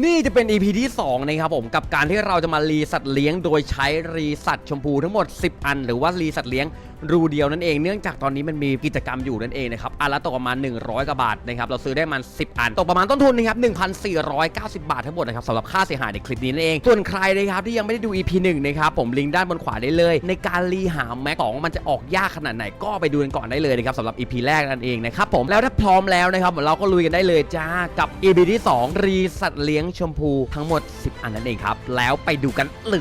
นี่จะเป็น EP ที่ 2 นะครับผมกับการที่เราจะมารีสัตว์เลี้ยงโดยใช้รีสัตว์ชมพูทั้งหมด 10 อัน หรือว่ารีสัตว์เลี้ยง รูเดียวนั่นเองเนื่องจากตอนนี้มันมีกิจกรรมอยู่นั่นเองนะครับอันละตกประมาณ 100กว่าบาทนะครับเราซื้อได้มัน 10 อันตกประมาณต้นทุนนะครับ1,490 บาททั้งหมดนะครับสำหรับค่าเสียหายในคลิปนี้นั่นเอง ส่วนใครนะครับที่ยังไม่ได้ดู EP 1นะครับผมลิงก์ด้านบนขวาได้เลย ในการรีหาแม็กของมันจะออกยากขนาดไหนก็ไปดูกันก่อนได้เลยนะครับสำหรับ EP แรกนั่นเองนะครับผมแล้วถ้าพร้อมแล้วนะครับเราก็ลุยกันได้เลยจ้ากับ EP ที่ 2 รีสัตว์เลี้ยงชมพูทั้งหมด 10 อันนั่นเองครับแล้วไปดูกันเล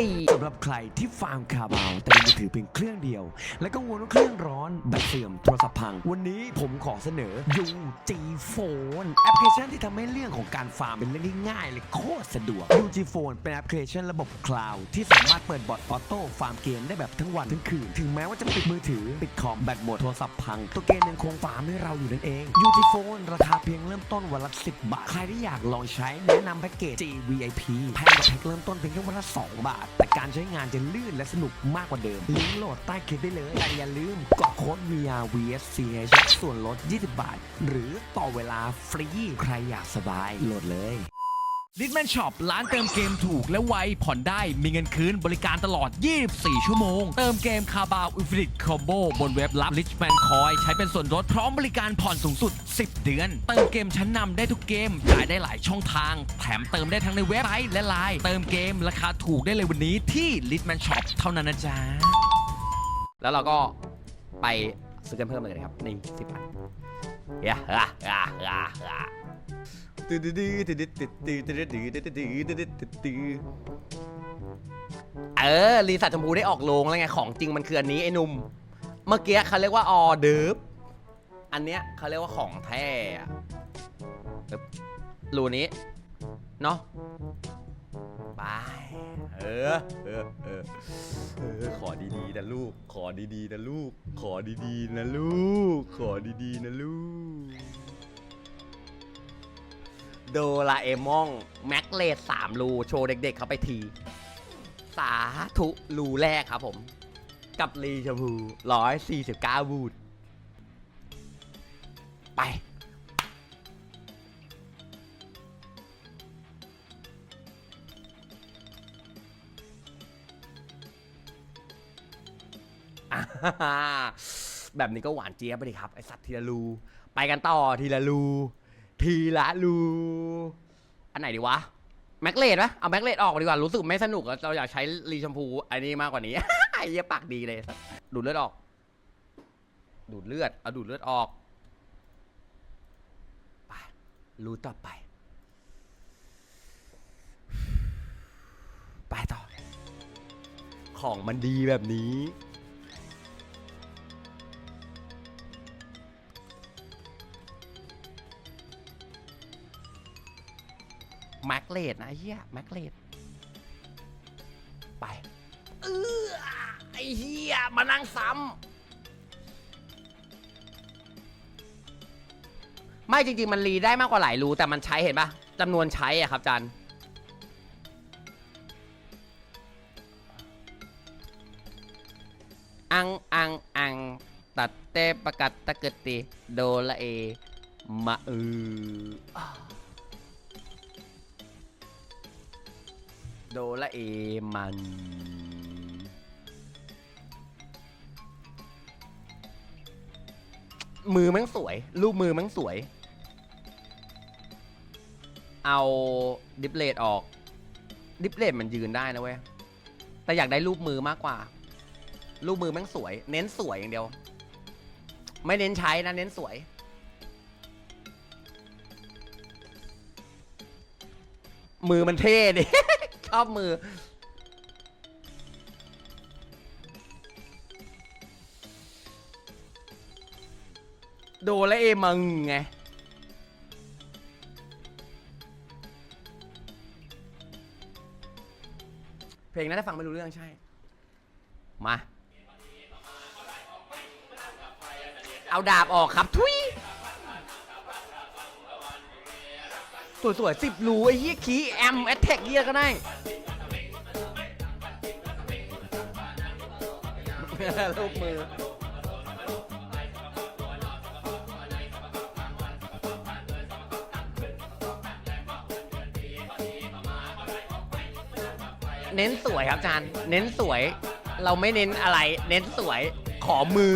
ยสำหรับใครที่ฟาร์มคาบาวแต่มีมือถือเพียงเครื่องเดียวและกังวลว่าเครื่องร้อนแบตเสื่อมโทรศัพท์พัง วันนี้ผมขอเสนอ UG Phone แอปพลิเคชันที่ทำให้เรื่องของการฟาร์มเป็นเรื่องที่ง่ายเลยโคตรสะดวก UG Phone เป็นแอปพลิเคชันระบบคลาวด์ที่สามารถเปิดบอทออโต้ฟาร์มเกมได้แบบทั้งวันทั้งคืน ถึงแม้ว่าจะปิดมือถือ ปิดคอมแบตหมดโทรศัพท์พัง ตัวเกมยังคงฟาร์มให้เราอยู่นั่นเอง UG Phone ราคาเพียงเริ่มต้นวันละ10 บาท ใครที่อยากลองใช้แนะนำแพ็กเกจ GVIP แพงกว่าแพ็กเริ่มต้นเพียงแค่วันละ2บาท แต่การใช้งานจะลื่นและสนุกมากกว่าเดิมลิงก์โหลดใต้คลิปได้เลยแต่อย่าลืมกดโค้ด VRVSCH ส่วนลด 20 บาท หรือต่อเวลาฟรี ใครอยากสบายโหลดเลยลิทแมนช็อปร้านเติมเกมถูกและไว ผ่อนได้มีเงินคืนบริการตลอด 24 ชั่วโมง เติมเกมคาบาวอินฟินิตคอมโบบนเว็บรับ Richman Coin ใช้เป็นส่วนลดพร้อมบริการผ่อนสูงสุด 10 เดือน เติมเกมชั้นนำได้ทุกเกมจ่ายได้หลายช่องทาง แถมเติมได้ทั้งในเว็บไซต์และไลน์เติมเกมราคาถูกได้เลยวันนี้ที่ Litman Shop เท่านั้นนะจ๊ะ แล้วเราก็ไปซื้อกันเพิ่มเลยนะครับนี่สิบอันเฮ้ยอะอะอะอะตื้อตื้อตื้อตื้อตื้อตื้อตื้อตื้อตื้อตื้อตื้อตื้อตื้อตื้อเออรีสัตชมพูได้ออกโรงแล้วไงของจริงมันคืออันนี้ไอ้นุ่มเมื่อกี้เขาเรียกว่าออเดิร์ฟอันเนี้ยเขาเรียกว่าของแท้รูนี้เนาะ เออ เออ เออ เออ ขอดีๆนะลูก ขอดีๆนะลูก ขอดีๆนะลูก ขอดีๆนะลูก โดราเอมอนแม็กเลสสามรูโชว์เด็กๆเขาไปที สาธุรูแรกครับผม กับรีชมพูร้อยสี่สิบเก้าบูทไป แบบนี้ก็หวานเจี๊ยบไปดิครับไอสัตว์ทีละรู ไปกันต่อทีละรู ทีละรู อันไหนดีวะ แม็กเลดปะเอาแม็กเลดออกดีกว่า รู้สึกไม่สนุกอะเราอยากใช้รีชมพูอันนี้มากกว่านี้ ไอ้เหี้ยปากดีเลยสัตว์ดูดเลือดออก ดูดเลือด เอาดูดเลือดออก ไป รูต่อไป ไปต่อ ของมันดีแบบนี้ แม็กเลดนะเฮียแม็กเลดไปเออไอเฮียมานั่งซ้ำไม่จริงๆ มันรีได้มากกว่าหลายรูแต่มันใช้เห็นปะจำนวนใช้อะครับจันอังอังอังตัดเตปะกัดตะกติโดละเอ มาเออ โดราเอมัน มือมันสวย รูปมือมันสวย เอาดิฟเลตออก ดิฟเลตมันยืนได้นะเว้ย แต่อยากได้รูปมือมากกว่า รูปมือมันสวย เน้นสวยอย่างเดียว ไม่เน้นใช้นะ เน้นสวยมือมันเท่ดิ ชอบมือ โดและเอมังไงเพลงนั้นถ้ฟังไม่รู้เรื่องใช่ มา เอาดาบออกครับทุย สวยๆวยสิบหรูไอ้ยี่ขี้แอมแอตแทกเยียก็ได้ ลูกมือ เน้นสวยครับอาจารย์ เน้นสวย เราไม่เน้นอะไร เน้นสวย ขอมือ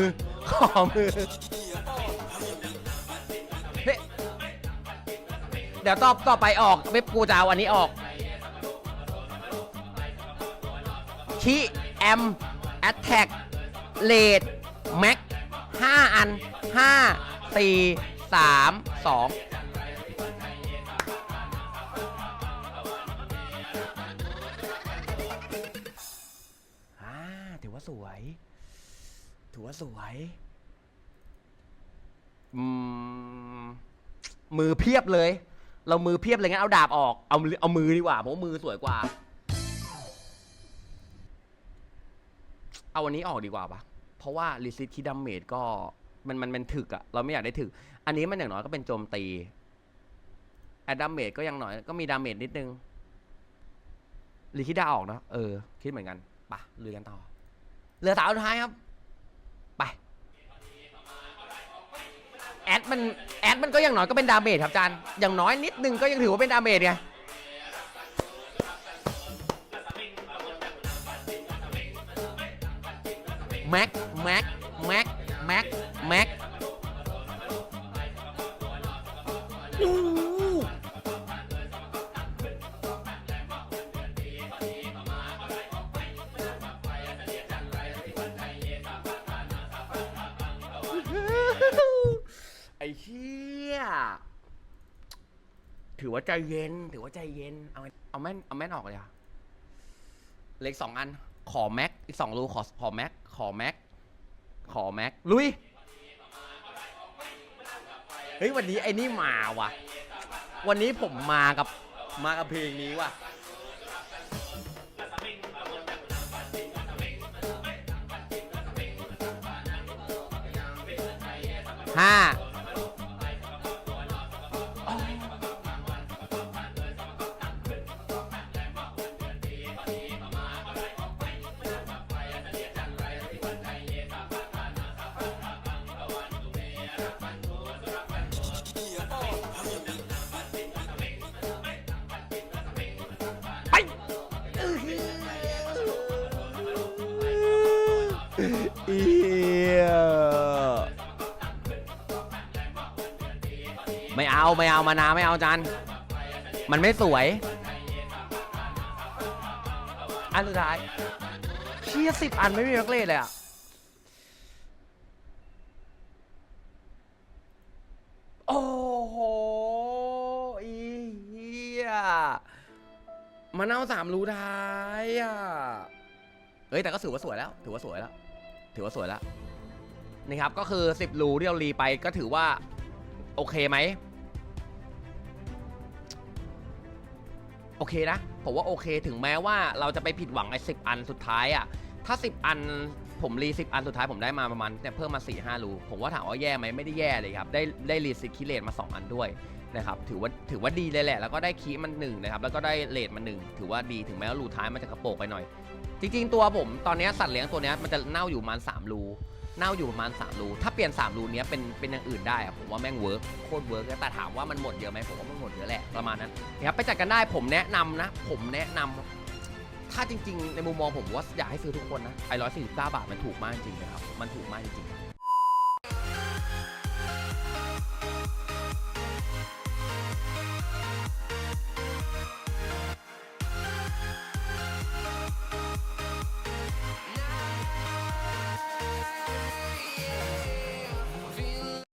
ขอมือ เดี๋ยวต่อต่อไปออกเว็บกูจะเอาอันนี้ออกชิแอมแอตแทกเลดแม็กห้าอันห้าสี่สามสองอ่าถือว่าสวย ถือว่าสวย มือเพียบเลย เรามือเพียบเลยงั้นเอาดาบออก เอาเอามือดีกว่าเพราะว่ามือสวยกว่า เอาวันนี้ออกดีกว่าปะเพราะว่ารีซิตที่ดัมเมจก็มันมันมันถึกอะเราไม่อยากได้ถึก อันนี้มันอย่างน้อยก็เป็นโจมตีแอดดัมเมจก็ยังหน่อยก็มีดาเมจนิดนึงรีคิดดาออกเนอะเออ คิดเหมือนกันไปะลุยกันต่อ เหลือสาวสุดท้ายครับ ไป แอดมันแอดมันก็อย่างน้อยก็เป็นดาเมจครับอาจารย์อย่างน้อยนิดนึงก็ยังถือว่าเป็นดาเมจไงแม็กแม็กแม็กแม็กแม็ก อ้เหี้ยถือว่าใจเย็น ถือว่าใจเย็น เอาเอาแม่นเอาแม่นออกเลยอะเล็กสองอัน ขอแม็กอีกสองรูขอขอแม็กขอแม็กขอแม็กลุยเฮ้ยวันนี้ไอ้นี่มาว่ะ วันนี้ผมมากับมากับเพลงนี้ว่ะห้า ไม่เอามานาไม่เอาจันมันไม่สวย อันสุดท้ายเชี่ยสิบอันไม่มีนักเล่นเลยอะโอ้โหอีเหี้ยมันเอาสามรูท้ายอะเฮ้ยแต่ก็ถือว่าสวยแล้ว ถือว่าสวยแล้ว ถือว่าสวยแล้วนี่ครับก็คือ 10รูที่เรารีไปก็ถือว่า โอเคไหม อเคนะผมว่าโอเคถึงแม้ว่าเราจะไปผิดหวังไอ้สิอันสุดท้ายอะถ้า 10 อันผมรี10อันสุดท้ายผมได้มาประมาณเนี่ยเพิ่มมา4 5รูผมว่าถามว่าแย่ไหมไม่ได้แย่เลยครับ ได้ได้รีสิคิเลตมา 2 อันด้วยนะครับถือว่าถือว่าดีเลยแหละ แล้วก็ได้คีมันหนึ่งนะครับแล้วก็ได้เลทมาหนึ่งถือว่าดีถึงแม้ว่ารูท้ายมันจะกระโปงไปหน่อย จริง ๆ ตัวผมตอนนี้สัตว์เลี้ยงตัวนี้มันจะเน่าอยู่ประมาณ3รู เน่าอยู่ประมาณ3รูถ้าเปลี่ยน3รูเนี้ยเป็นเป็นอย่างอื่นได้อะผมว่าแม่งเวิร์กโคตรเวิร์กแต่ถามว่ามันหมดเยอะไหมผมว่ามันหมดเยอะแหละประมาณนั้นนะครับไปจัดกันได้ผมแนะนำนะ ผมแนะนำถ้าจริง ๆ ในมุมมองผมว่าอยากให้ซื้อทุกคนนะไอ้ร้อยสี่สิบเก้าบาทมันถูกมากจริงนะครับมันถูกมากจริง